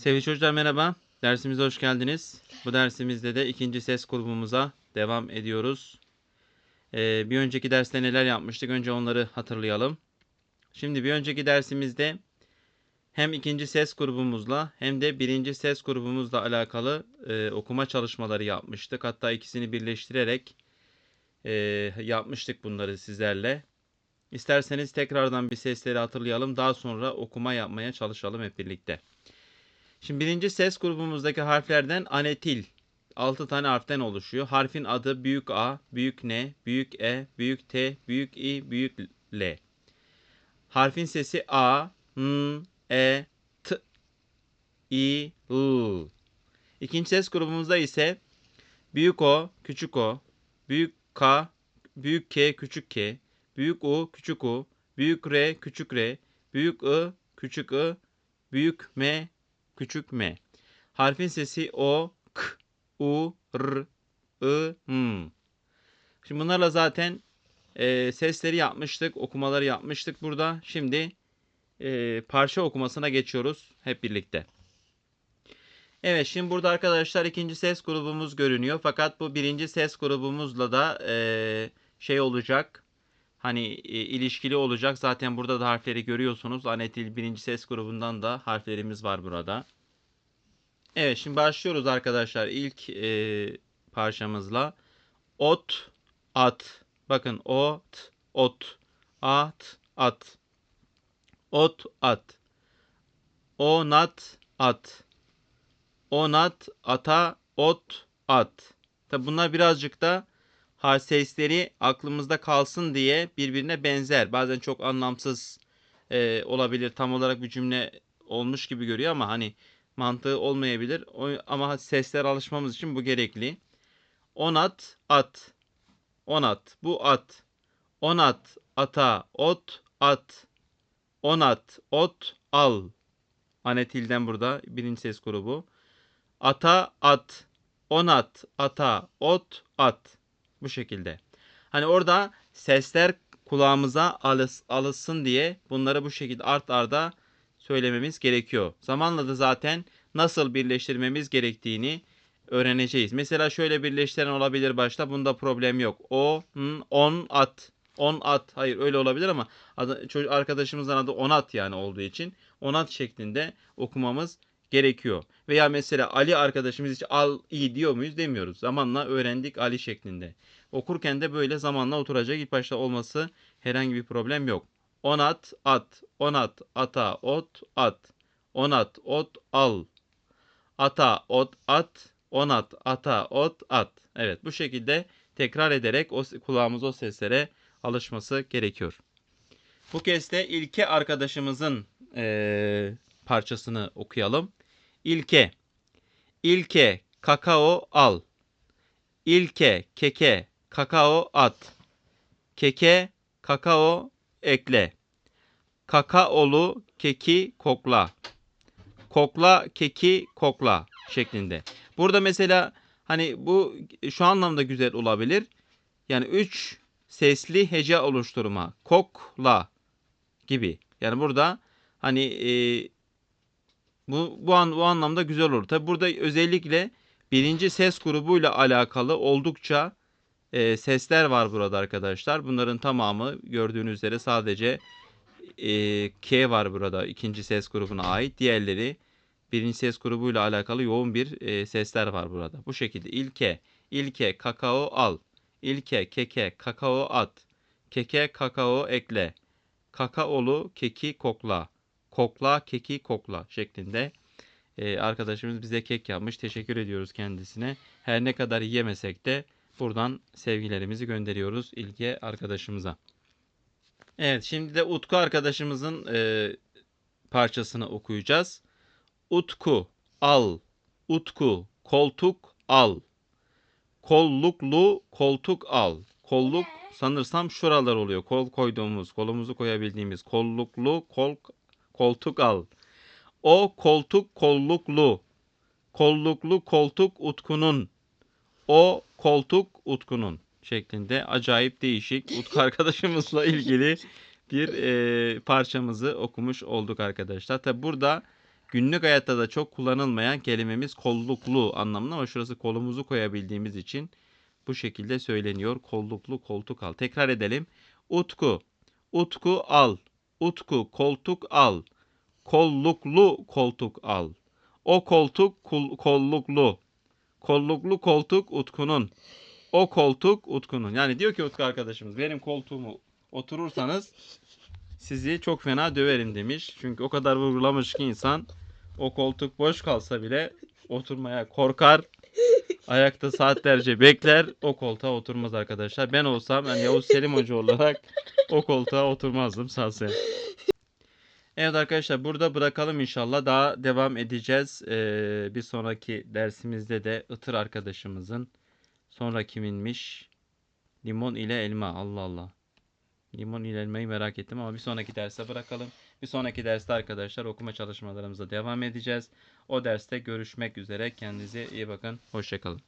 Sevgili çocuklar merhaba. Dersimize hoş geldiniz. Bu dersimizde de ikinci ses grubumuza devam ediyoruz. Ee, bir önceki derste neler yapmıştık? Önce onları hatırlayalım. Şimdi bir önceki dersimizde hem ikinci ses grubumuzla hem de birinci ses grubumuzla alakalı e, okuma çalışmaları yapmıştık. Hatta ikisini birleştirerek e, yapmıştık bunları sizlerle. İsterseniz tekrardan bir sesleri hatırlayalım. Daha sonra okuma yapmaya çalışalım hep birlikte. Şimdi birinci ses grubumuzdaki harflerden anetil 6 tane harften oluşuyor. Harfin adı büyük A, büyük N, büyük E, büyük T, büyük I, büyük L. Harfin sesi A, N, E, T, I, L. İkinci ses grubumuzda ise büyük O, küçük O, büyük K, büyük K, küçük K, büyük U, küçük U, büyük R, küçük R, büyük I, küçük I, büyük M, küçük m. Harfin sesi o, k, u, r, i, m. Şimdi bunlarla zaten e, sesleri yapmıştık, okumaları yapmıştık burada. Şimdi e, parça okumasına geçiyoruz hep birlikte. Evet şimdi burada arkadaşlar ikinci ses grubumuz görünüyor. Fakat bu birinci ses grubumuzla da e, şey olacak. Hani e, ilişkili olacak. Zaten burada da harfleri görüyorsunuz. Anetil birinci ses grubundan da harflerimiz var burada. Evet şimdi başlıyoruz arkadaşlar ilk e, parçamızla. Ot, at. Bakın ot, ot, at, at. Ot, at. Onat, at. Onat, ata, ot, at. Tabi bunlar birazcık da sesleri aklımızda kalsın diye birbirine benzer. Bazen çok anlamsız e, olabilir. Tam olarak bir cümle olmuş gibi görüyor ama hani mantığı olmayabilir. O, ama sesler alışmamız için bu gerekli. Onat, at. Onat, bu at. Onat, ata, ot, at. Onat, ot, al. Anetilden burada birinci ses grubu. Ata, at. Onat, ata, ot, at. Bu şekilde. Hani orada sesler kulağımıza alış, alışsın diye bunları bu şekilde art arda söylememiz gerekiyor. Zamanla da zaten nasıl birleştirmemiz gerektiğini öğreneceğiz. Mesela şöyle birleştiren olabilir başta. Bunda problem yok. O, on, at. On at. Hayır öyle olabilir ama arkadaşımızın adı Onat yani olduğu için Onat şeklinde okumamız gerekiyor. Veya mesela Ali arkadaşımız için al iyi diyor muyuz demiyoruz. Zamanla öğrendik Ali şeklinde. Okurken de böyle zamanla oturacak. İlk başta olması herhangi bir problem yok. Onat, at, onat, ata, ot, at. Onat, ot, al. Ata, ot, at. Onat, ata, ot, at. Evet bu şekilde tekrar ederek o kulağımız o seslere alışması gerekiyor. Bu kez de ilke arkadaşımızın eee, parçasını okuyalım. İlke. İlke, kakao al. İlke, keke, kakao at. Keke, kakao ekle. Kakaolu keki kokla. Kokla keki kokla şeklinde. Burada mesela hani bu şu anlamda güzel olabilir. Yani üç sesli hece oluşturma. Kokla gibi. Yani burada hani e, bu bu, an, bu anlamda güzel olur. Tabi burada özellikle birinci ses grubuyla alakalı oldukça e, sesler var burada arkadaşlar. Bunların tamamı gördüğünüz üzere sadece e, K var burada ikinci ses grubuna ait. Diğerleri birinci ses grubuyla alakalı yoğun bir e, sesler var burada. Bu şekilde ilke, ilke, kakao al. İlke, keke, kakao at. Keke, kakao ekle. Kakaolu keki kokla. Kokla, keki kokla şeklinde e, arkadaşımız bize kek yapmış. Teşekkür ediyoruz kendisine. Her ne kadar yemesek de buradan sevgilerimizi gönderiyoruz ilke arkadaşımıza. Evet şimdi de Utku arkadaşımızın e, parçasını okuyacağız. Utku al. Utku koltuk al. Kolluklu koltuk al. Kolluk sanırsam şuralar oluyor. Kol koyduğumuz, kolumuzu koyabildiğimiz kolluklu kol koltuk al. O koltuk kolluklu. Kolluklu koltuk Utku'nun. O koltuk Utku'nun şeklinde acayip değişik Utku arkadaşımızla ilgili bir e, parçamızı okumuş olduk arkadaşlar. Tabi burada Günlük hayatta da çok kullanılmayan kelimemiz kolluklu anlamında ama şurası kolumuzu koyabildiğimiz için bu şekilde söyleniyor. Kolluklu koltuk al. Tekrar edelim. Utku. Utku al. Utku koltuk al. Kolluklu koltuk al. O koltuk kul- kolluklu. Kolluklu koltuk Utku'nun. O koltuk Utku'nun. Yani diyor ki Utku arkadaşımız benim koltuğumu oturursanız sizi çok fena döverim demiş. Çünkü o kadar vurgulamış ki insan o koltuk boş kalsa bile oturmaya korkar. Ayakta saatlerce bekler. O koltuğa oturmaz arkadaşlar. Ben olsam yani Yavuz Selim Hoca olarak o koltuğa oturmazdım sahsen. Evet arkadaşlar burada bırakalım inşallah. Daha devam edeceğiz. Ee, bir sonraki dersimizde de Itır arkadaşımızın sonra kiminmiş? Limon ile elma. Allah Allah. Limon ile elmayı merak ettim ama bir sonraki derse bırakalım. Bir sonraki derste arkadaşlar okuma çalışmalarımıza devam edeceğiz. O derste görüşmek üzere. Kendinize iyi bakın. Hoşçakalın.